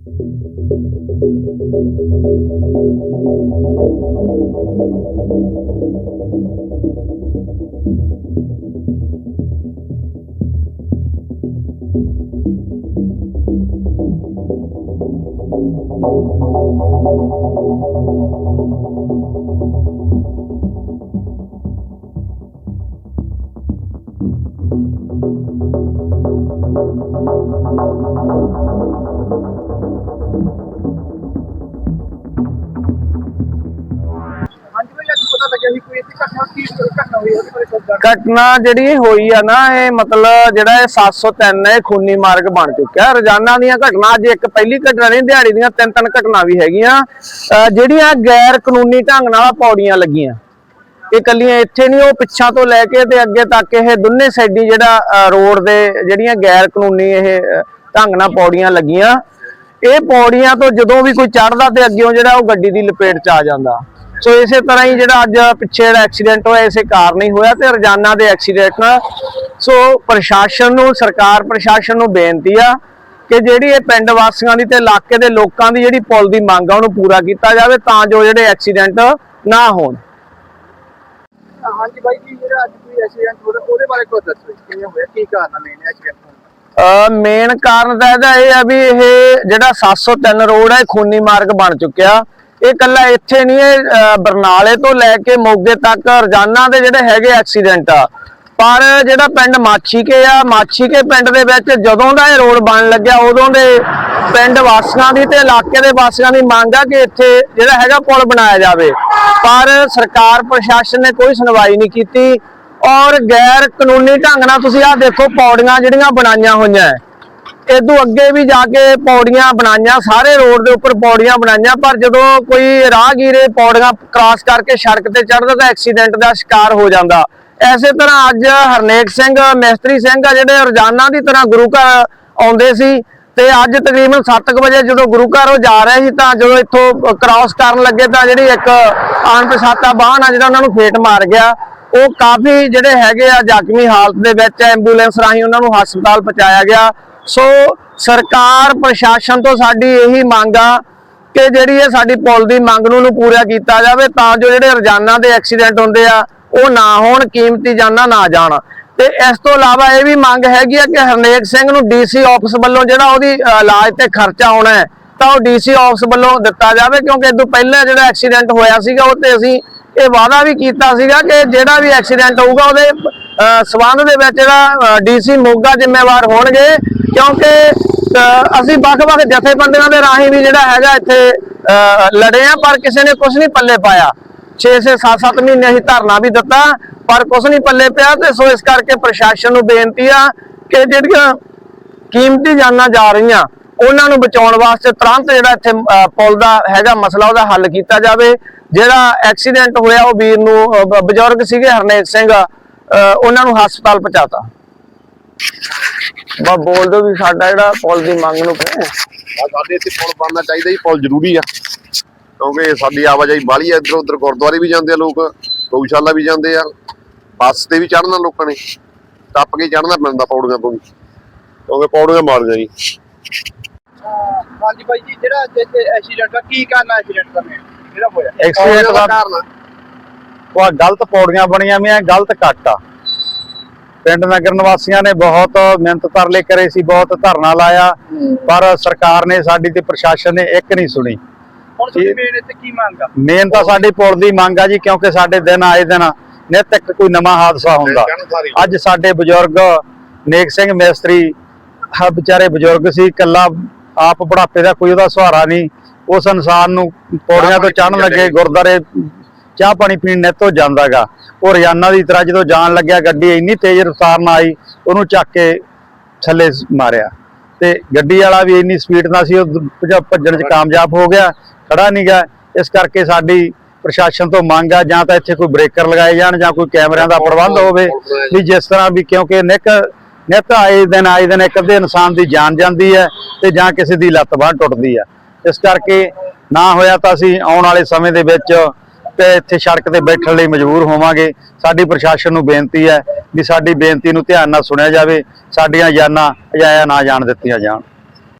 ਹਾਂਜੀ ਭਾਈ ਘਟਨਾ ਜਿਹੜੀ ਹੋਈ ਆ ਨਾ, ਇਹ ਮਤਲਬ ਜਿਹੜਾ ਇਹ 703 ਹੈ ਖੂਨੀ ਮਾਰਗ ਬਣ ਚੁੱਕਿਆ। ਰੋਜ਼ਾਨਾ ਦੀਆਂ ਘਟਨਾ, ਅੱਜ ਇੱਕ ਪਹਿਲੀ ਘਟਨਾ ਨਹੀਂ, ਦਿਹਾੜੀ ਦੀਆਂ ਤਿੰਨ ਤਿੰਨ ਘਟਨਾ ਵੀ ਹੈਗੀਆਂ। ਜਿਹੜੀਆਂ ਗੈਰ ਕਾਨੂੰਨੀ ਢੰਗ ਨਾਲ ਪੌੜੀਆਂ ਲੱਗੀਆਂ। ਇਹ ਕੱਲੀਆਂ ਇੱਥੇ ਨਹੀਂ, ਉਹ ਪਿੱਛਾ ਤੋਂ ਲੈ ਕੇ ਤੇ ਅੱਗੇ ਤੱਕ ਇਹ ਦੋਨੇ ਸਾਈਡੀ ਜਿਹੜਾ ਰੋਡ ਦੇ ਜਿਹੜੀਆਂ ਗੈਰ ਕਾਨੂੰਨੀ ਇਹ ਢੰਗ ਨਾਲ ਪੌੜੀਆਂ ਲੱਗੀਆਂ। ਇਹ ਪੌੜੀਆਂ ਤੋਂ ਜਦੋਂ ਵੀ ਕੋਈ ਚੜਦਾ ਤੇ ਅੱਗਿਓਂ ਜਿਹੜਾ ਉਹ ਗੱਡੀ ਦੀ ਲਪੇਟ ਚ ਆ ਜਾਂਦਾ। ਸੋ ਇਸੇ ਤਰ੍ਹਾਂ ਹੀ ਜਿਹੜਾ ਅੱਜ ਪਿੱਛੇ ਜਿਹੜਾ ਐਕਸੀਡੈਂਟ ਹੋਇਆ, ਇਸੇ ਕਾਰਨ ਹੀ ਹੋਇਆ ਤੇ ਰੋਜ਼ਾਨਾ ਦੇ ਐਕਸੀਡੈਂਟ ਸੋ ਪ੍ਰਸ਼ਾਸਨ ਨੂੰ, ਸਰਕਾਰ ਪ੍ਰਸ਼ਾਸਨ ਨੂੰ ਬੇਨਤੀ ਆ ਕਿ ਜਿਹੜੀ ਇਹ ਪਿੰਡ ਵਾਸੀਆਂ ਦੀ ਤੇ ਇਲਾਕੇ ਦੇ ਲੋਕਾਂ ਦੀ ਜਿਹੜੀ ਪੁਲ ਦੀ ਮੰਗ ਆ, ਉਹਨੂੰ ਪੂਰਾ ਕੀਤਾ ਜਾਵੇ ਤਾਂ ਜੋ ਜਿਹੜੇ ਐਕਸੀਡੈਂਟ ਨਾ ਹੋਣ। ਹਾਂਜੀ ਭਾਈ ਜੀ ਜਿਹੜਾ ਅੱਜ ਕੋਈ ਐਕਸੀਡੈਂਟ ਹੋ ਉਹਦੇ ਬਾਰੇ ਕੁਝ ਦੱਸੋ ਕਿਵੇਂ ਹੋਇਆ, ਕੀ ਕਾਰਨ ਆ ਮੇਨ ਐਕਸੀਡੈਂਟ ਮੇਨ ਕਾਰਨ ਤਾਂ ਇਹਦਾ ਇਹ ਆ ਵੀ ਇਹ ਜਿਹੜਾ 703 ਰੋਡ ਹੈ ਖੂਨੀ ਮਾਰਗ ਬਣ ਚੁੱਕਿਆ। ਇਹ ਕੱਲਾ ਇੱਥੇ ਨਹੀਂ ਇਹ ਬਰਨਾਲੇ ਤੋਂ ਲੈ ਕੇ ਮੋਗੇ ਤੱਕ ਰੋਜ਼ਾਨਾ ਦੇ ਜਿਹੜੇ ਹੈਗੇ ਐਕਸੀਡੈਂਟ ਆ। ਪਰ ਜਿਹੜਾ ਪਿੰਡ ਮਾਛੀਕੇ ਆ, ਮਾਛੀਕੇ ਪਿੰਡ ਦੇ ਵਿੱਚ ਜਦੋਂ ਦਾ ਇਹ ਰੋਡ ਬਣ ਲੱਗਿਆ, ਉਦੋਂ ਦੇ ਪਿੰਡ ਵਾਸੀਆਂ ਦੀ ਤੇ ਇਲਾਕੇ ਦੇ ਵਾਸੀਆਂ ਦੀ ਮੰਗ ਆ ਕਿ ਇੱਥੇ ਜਿਹੜਾ ਹੈਗਾ ਪੁਲ ਬਣਾਇਆ ਜਾਵੇ। ਪਰ ਸਰਕਾਰ, ਪ੍ਰਸ਼ਾਸਨ ਨੇ ਕੋਈ ਸੁਣਵਾਈ ਨਹੀਂ ਕੀਤੀ। ਔਰ ਗੈਰ ਕਾਨੂੰਨੀ ਢੰਗ ਨਾਲ ਤੁਸੀਂ ਆਹ ਦੇਖੋ ਪੌੜੀਆਂ ਜਿਹੜੀਆਂ ਬਣਾਈਆਂ ਹੋਈਆਂ ਹੈ। ਇਦੋਂ ਅੱਗੇ ਵੀ ਜਾ ਕੇ ਪੌੜੀਆਂ ਬਣਾਈਆਂ, ਸਾਰੇ ਰੋਡ ਦੇ ਉੱਪਰ ਪੌੜੀਆਂ ਬਣਾਈਆਂ, ਪਰ ਜਦੋਂ ਕੋਈ ਰਾਹਗੀਰੇ ਇਹ ਪੌੜੀਆਂ ਕ੍ਰਾਸ ਕਰਕੇ ਸੜਕ ਤੇ ਚੜ੍ਹਦਾ ਤਾਂ ਐਕਸੀਡੈਂਟ ਦਾ ਸ਼ਿਕਾਰ ਹੋ ਜਾਂਦਾ। ਐਸੇ ਤਰ੍ਹਾਂ ਅੱਜ ਹਰਨੇਕ ਸਿੰਘ, ਮਿਸਤਰੀ ਸਿੰਘ ਆ ਜਿਹੜੇ ਰੋਜ਼ਾਨਾ ਦੀ ਤਰ੍ਹਾਂ ਗੁਰੂ ਘਰ ਆਉਂਦੇ ਸੀ ਤੇ ਅੱਜ ਤਕਰੀਬਨ 7:00 ਵਜੇ ਜਦੋਂ ਗੁਰੂ ਘਰ ਉਹ ਜਾ ਰਹੇ ਸੀ ਤਾਂ ਜਦੋਂ ਇੱਥੋਂ ਕ੍ਰਾਸ ਕਰਨ ਲੱਗੇ ਤਾਂ ਜਿਹੜੀ ਇੱਕ ਅਣਪਛਾਤਾ ਵਾਹਨ ਆ ਜਿਹੜਾ ਉਹਨਾਂ ਨੂੰ ਫੇਟ ਮਾਰ ਗਿਆ। ਉਹ ਕਾਫੀ ਜਿਹੜੇ ਹੈਗੇ ਆ ਜ਼ਖਮੀ ਹਾਲਤ ਦੇ ਵਿੱਚ ਐਂਬੂਲੈਂਸ ਰਾਹੀਂ ਉਹਨਾਂ ਨੂੰ ਹਸਪਤਾਲ ਪਹੁੰਚਾਇਆ ਗਿਆ। ਸੋ ਸਰਕਾਰ, ਪ੍ਰਸ਼ਾਸਨ ਤੋਂ ਸਾਡੀ ਇਹੀ ਮੰਗ ਆ ਕਿ ਜਿਹੜੀ ਇਹ ਸਾਡੀ ਪੁਲ ਦੀ ਮੰਗ ਨੂੰ ਨੂੰ ਪੂਰਾ ਕੀਤਾ ਜਾਵੇ ਤਾਂ ਜੋ ਜਿਹੜੇ ਰੋਜ਼ਾਨਾ ਦੇ ਐਕਸੀਡੈਂਟ ਹੁੰਦੇ ਆ, ਉਹ ਨਾ ਹੋਣ, ਕੀਮਤੀ ਜਾਨਾਂ ਨਾ ਜਾਣ। ਤੇ ਇਸ ਤੋਂ ਇਲਾਵਾ ਇਹ ਵੀ ਮੰਗ ਹੈਗੀ ਆ ਕਿ ਹਰਨੇਕ ਸਿੰਘ ਨੂੰ ਡੀਸੀ ਆਫਿਸ ਵੱਲੋਂ ਜਿਹੜਾ ਉਹਦੀ ਇਲਾਜ ਤੇ ਖਰਚਾ ਆਉਣਾ ਹੈ, ਤਾਂ ਉਹ ਡੀਸੀ ਆਫਿਸ ਵੱਲੋਂ ਦਿੱਤਾ ਜਾਵੇ ਕਿਉਂਕਿ ਇਦੋਂ ਪਹਿਲਾਂ ਜਿਹੜਾ ਐਕਸੀਡੈਂਟ ਹੋਇਆ ਸੀਗਾ, ਉਹ ਤੇ ਅਸੀਂ ਇਹ ਵਾਅਦਾ ਵੀ ਕੀਤਾ ਸੀਗਾ ਕਿ ਜਿਹੜਾ ਵੀ ਐਕਸੀਡੈਂਟ ਹੋਊਗਾ ਉਹਦੇ ਅ, ਸਬੰਧ ਦੇ ਵਿੱਚ ਜਿਹੜਾ ਡੀਸੀ ਮੋਗਾ ਜ਼ਿੰਮੇਵਾਰ ਹੋਣਗੇ ਕਿਉਂਕਿ ਅਸੀਂ ਵੱਖ-ਵੱਖ ਜਥੇਬੰਦੀਆਂ ਦੇ ਰਾਹੀਂ ਵੀ ਜਿਹੜਾ ਹੈਗਾ ਇੱਥੇ ਲੜੇ ਆ ਪਰ ਕਿਸੇ ਨੇ ਕੁਝ ਨਹੀਂ ਪੱਲੇ ਪਾਇਆ। 6-6 7-7 ਮਹੀਨੇ ਅਸੀਂ ਧਰਨਾ ਵੀ ਦਿੱਤਾ ਪਰ ਕੁਝ ਨਹੀਂ ਪੱਲੇ ਪਿਆ ਤੇ ਸੋ ਇਸ ਕਰਕੇ ਪ੍ਰਸ਼ਾਸਨ ਨੂੰ ਬੇਨਤੀ ਆ ਕਿ ਜਿਹੜੀਆਂ ਕੀਮਤੀ ਜਾਨਾਂ ਜਾ ਰਹੀਆਂ ਉਹਨਾਂ ਨੂੰ ਬਚਾਉਣ ਵਾਸਤੇ ਤੁਰੰਤ ਜਿਹੜਾ ਇੱਥੇ ਪੁਲ ਦਾ ਹੈਗਾ ਮਸਲਾ ਉਹਦਾ ਹੱਲ ਕੀਤਾ ਜਾਵੇ। ਜਿਹੜਾ ਐਕਸੀਡੈਂਟ ਹੋਇਆ ਉਹ ਵੀਰ ਨੂੰ ਬਜ਼ੁਰਗ ਸੀਗੇ, ਹਰਨੇਕ ਸਿੰਘ ਉਹਨਾਂ ਨੂੰ ਹਸਪਤਾਲ ਪਹੁੰਚਾਤਾ। ਬਾ ਬੋਲ ਦਿਓ ਵੀ ਸਾਡਾ ਜਿਹੜਾ ਪੁਲ ਦੀ ਮੰਗ ਨੂੰ ਆ? ਸਾਡੇ ਇੱਥੇ ਪੁਲ ਬਣਨਾ ਚਾਹੀਦਾ ਜੀ, ਪੁਲ ਜ਼ਰੂਰੀ ਆ। ਕਿਉਂਕਿ ਸਾਡੀ ਆਵਾਜਾਈ ਬਾਹਲੀ ਆ, ਇੱਧਰ ਉੱਧਰ ਗੁਰਦੁਆਰੇ ਵੀ ਜਾਂਦੇ ਆ ਲੋਕ, ਗਊਸ਼ਾਲਾ ਵੀ ਜਾਂਦੇ ਆ, ਬੱਸ ਤੇ ਵੀ ਚੜਨਾ ਲੋਕਾਂ ਨੇ। ਟੱਪ ਕੇ ਚੜਨਾ ਪੈਂਦਾ ਪੌੜੀਆਂ ਤੋਂ ਵੀ। ਕਿਉਂਕਿ ਪੌੜੀਆਂ ਮਾਰਦੀਆਂ ਜੀ। ਹਾਂਜੀ ਭਾਈ ਜੀ ਜਿਹੜਾ ਅੱਜ ਇੱਥੇ ਐਕਸੀਡੈਂਟ ਦਾ ਕੀ ਕਾਰਨ ਆ ਐਕਸੀਡੈਂਟ ਦਾ main? ਜਿਹੜਾ ਹੋਇਆ ਐਕਸੀਡੈਂਟ ਪੌੜੀਆਂ ਦਾ ਕਾਰਨ ਆ। ਉਹ ਗਲਤ ਪੌੜੀਆਂ ਬਣੀਆਂ ਵੀਆਂ ਗਲਤ ਕੱਟ ਆ ਪਿੰਡ ਨਗਰ ਨਿਵਾਸੀਆਂ ਨੇ ਬਹੁਤ ਮਿਹਨਤ ਤਰਲੇ ਕਰੇ ਸੀ ਬਹੁਤ ਧਰਨਾ ਲਾਇਆ ਪਰ ਸਰਕਾਰ ਨੇ ਸਾਡੀ ਤੇ ਪ੍ਰਸ਼ਾਸਨ ਨੇ ਇੱਕ ਨਹੀਂ ਸੁਣੀ ਹੁਣ ਤੁਸੀਂ ਇਹ- ਮੇਨ ਇੱਥੇ ਕੀ ਮੰਗ ਆ ਮੇਨ ਤਾਂ ਸਾਡੀ ਪੁਲ ਦੀ ਮੰਗ ਆ ਜੀ ਕਿਉਂਕਿ ਸਾਡੇ ਦਿਨ ਆਏ ਦਿਨ ਨਿਤ ਇੱਕ ਕੋਈ ਨਵਾਂ ਹਾਦਸਾ ਹੁੰਦਾ। ਅੱਜ ਸਾਡੇ ਬਜ਼ੁਰਗ ਨੇਕ ਸਿੰਘ ਮਿਸਤਰੀ ਆ ਵਿਚਾਰੇ ਬਜ਼ੁਰਗ ਸੀ ਇਕੱਲਾ ਆਪ ਬੁਢਾਪੇ ਦਾ ਕੋਈ ਉਹਦਾ ਸਹਾਰਾ ਨਹੀਂ। ਉਸ ਇਨਸਾਨ ਨੂੰ ਪੌੜੀਆਂ ਤੋਂ ਚੜਨ ਲੱਗੇ ਗੁਰਦਾਰੇ ਚਾਹ ਪਾਣੀ ਪੀਣ ਨਿੱਤੋਂ ਜਾਂਦਾਗਾ। ਉਹ ਰੋਜ਼ਾਨਾ ਦੀ ਤਰ੍ਹਾਂ ਜਦੋਂ ਜਾਣ ਲੱਗਿਆ ਗੱਡੀ ਇੰਨੀ ਤੇਜ਼ ਰਫ਼ਤਾਰ ਨਾਲ ਆਈ ਉਹਨੂੰ ਚੱਕ ਕੇ ਥੱਲੇ ਮਾਰਿਆ। ਤੇ ਗੱਡੀ ਵਾਲਾ ਵੀ ਇੰਨੀ ਸਪੀਡ ਨਾਲ ਸੀ ਉਹ ਭੱਜਣ 'ਚ ਕਾਮਯਾਬ ਹੋ ਗਿਆ ਖੜਾ ਨਹੀਂ ਗਿਆ ਇਸ ਕਰਕੇ ਸਾਡੀ ਪ੍ਰਸ਼ਾਸਨ ਤੋਂ ਮੰਗ ਆ ਜਾਂ ਤਾਂ ਇੱਥੇ ਕੋਈ ਬ੍ਰੇਕਰ ਲਗਾਏ ਜਾਣ ਜਾਂ ਕੋਈ ਕੈਮਰਿਆਂ ਦਾ ਪ੍ਰਬੰਧ ਹੋਵੇ। ਵੀ ਜਿਸ ਤਰ੍ਹਾਂ ਵੀ ਕਿਉਂਕਿ ਨਿੱਕ ਨਿੱਤ ਆਏ ਦਿਨ ਆਏ ਦਿਨ ਇੱਕ ਅੱਧੇ ਇਨਸਾਨ ਦੀ ਜਾਨ ਜਾਂਦੀ ਹੈ ਤੇ ਜਾਂ ਕਿਸੇ ਦੀ ਲੱਤ ਬਾਂਹ ਟੁੱਟਦੀ ਹੈ। ਇਸ ਕਰਕੇ ਨਾ ਹੋਇਆ ਤਾਂ ਅਸੀਂ ਆਉਣ ਵਾਲੇ ਸਮੇਂ ਦੇ ਵਿੱਚ ਤੇ ਇੱਥੇ ਸੜਕ ਤੇ ਬੈਠਣ ਲਈ ਮਜਬੂਰ ਹੋਵਾਂਗੇ। ਸਾਡੀ ਪ੍ਰਸ਼ਾਸਨ ਨੂੰ ਬੇਨਤੀ ਹੈ ਵੀ ਸਾਡੀ ਬੇਨਤੀ ਨੂੰ ਧਿਆਨ ਨਾਲ ਸੁਣਿਆ ਜਾਵੇ, ਸਾਡੀਆਂ ਜਾਨਾਂ ਅਜਾਇਆ ਨਾ ਜਾਣ ਦਿੱਤੀਆਂ ਜਾਣ।